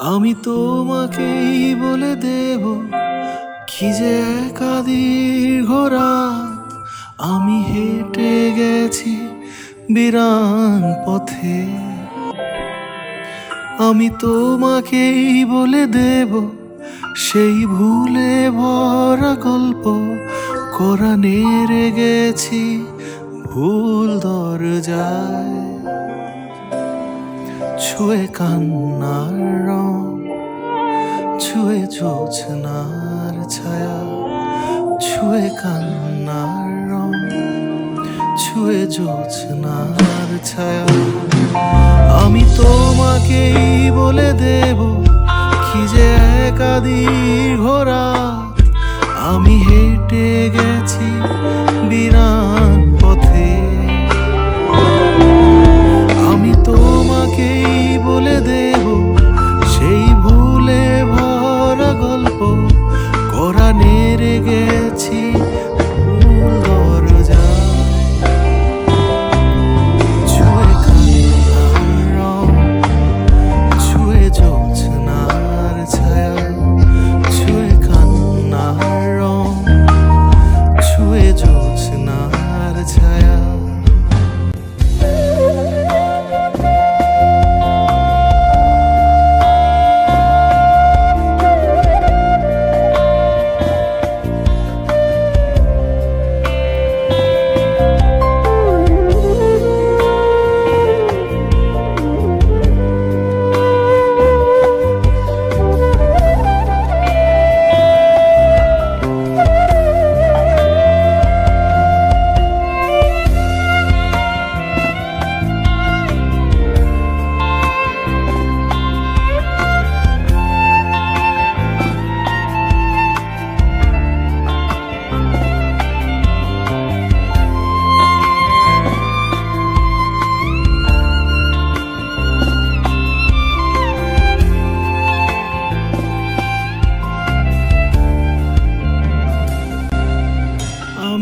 আমি তোমাকেই বলে দেব কি যে একাদীর্ঘ রাত আমি হেঁটে গেছি বিরান পথে। আমি তোমাকেই বলে দেব সেই ভুলে ভরা গল্প করা কোরআনের গেছি ভুল দরজায়। ছুঁয়ে কান্নার জোছনার ছায়া, ছুঁয়ে কান্নার রং, ছুঁয়ে জোছনার ছায়া। আমি তোমাকেই বলে দেব, কি যে একাদি ঘোরা। আমি হেঁটে গেছি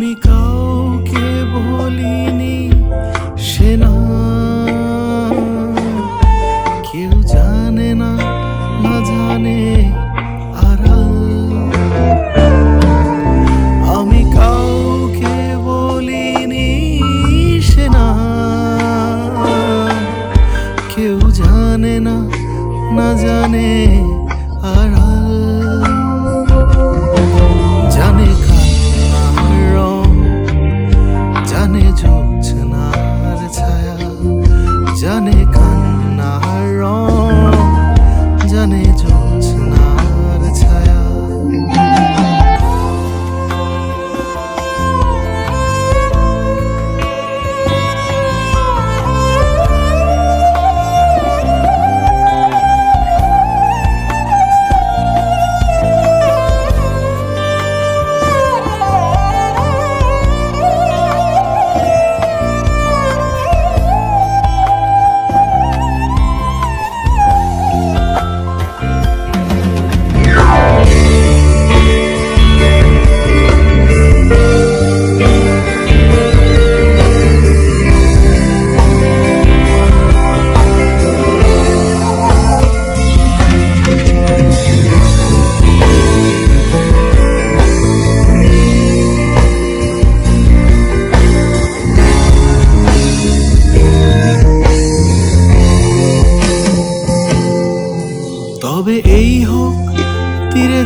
আমি কাউকে বলিনি, সে না। কেউ জানে না না জানে আড়াল আমি কাউকে বলিনি, সে কেউ জানে না না জানে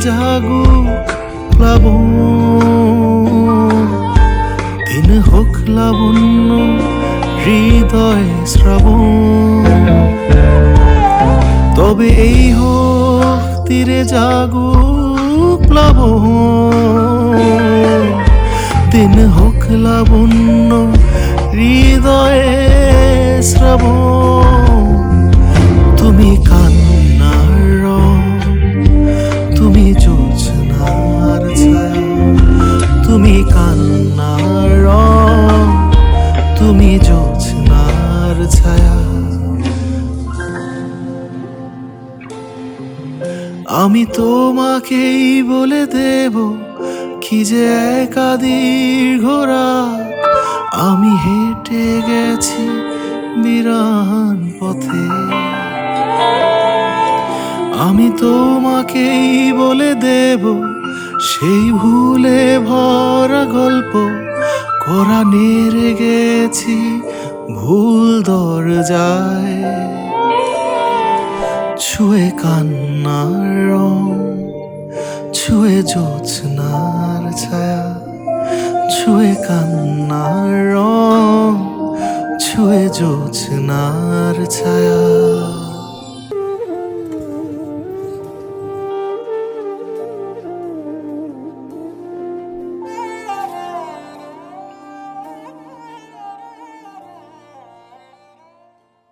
জাগুক প্লাবন দিন হোক লাবণ্য হৃদয় শ্রাবণ তবে এই হোক তীরে জাগুক প্লাবন দিন হোক লাবণ্য আমি তোমাকেই বলে দেব কি যে একাদির ঘোরা আমি হেঁটে গেছি বিরান পথে। আমি তোমাকেই বলে দেব সেই ভুলে ভরা গল্প। কোরআনের গেছি ভুল দরজায়। ছুঁয়ে কান্নার রং ছুঁয়ে জোৎস্নার ছায়া ছুঁয়ে কান্নার রং ছুঁয়ে জোৎস্নার ছায়া।